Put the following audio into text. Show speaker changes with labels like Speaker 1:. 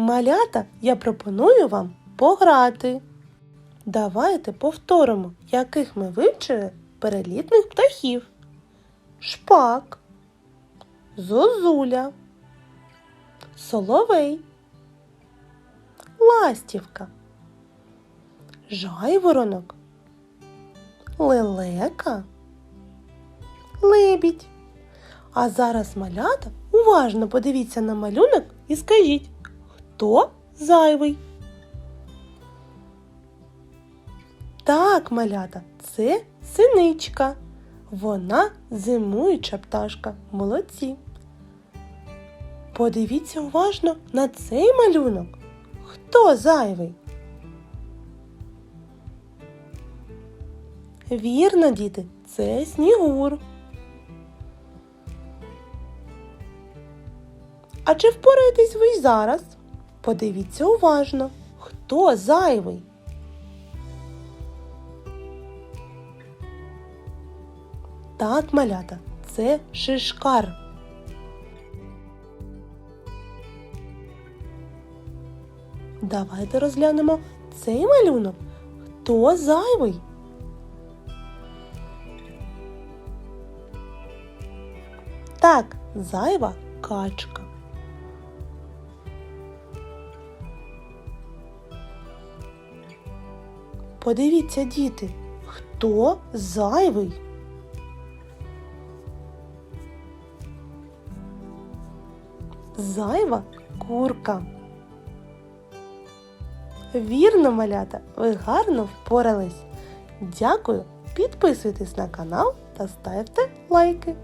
Speaker 1: Малята, я пропоную вам пограти. Давайте повторимо, яких ми вивчили перелітних птахів. Шпак, зозуля, соловей, ластівка, жайворонок, лелека, лебідь. А зараз малята уважно подивіться на малюнок і скажіть, хто зайвий? Так, малята, це синичка. Вона зимуюча пташка. Молодці. Подивіться уважно на цей малюнок. Хто зайвий? Вірно, діти, це снігур. А чи впораєтесь ви зараз? Подивіться уважно, хто зайвий? Так, малята, це шишкар. Давайте розглянемо цей малюнок. Хто зайвий? Так, зайва качка. Подивіться, діти, хто зайвий? Зайва курка. Вірно, малята, ви гарно впорались. Дякую, підписуйтесь на канал та ставте лайки.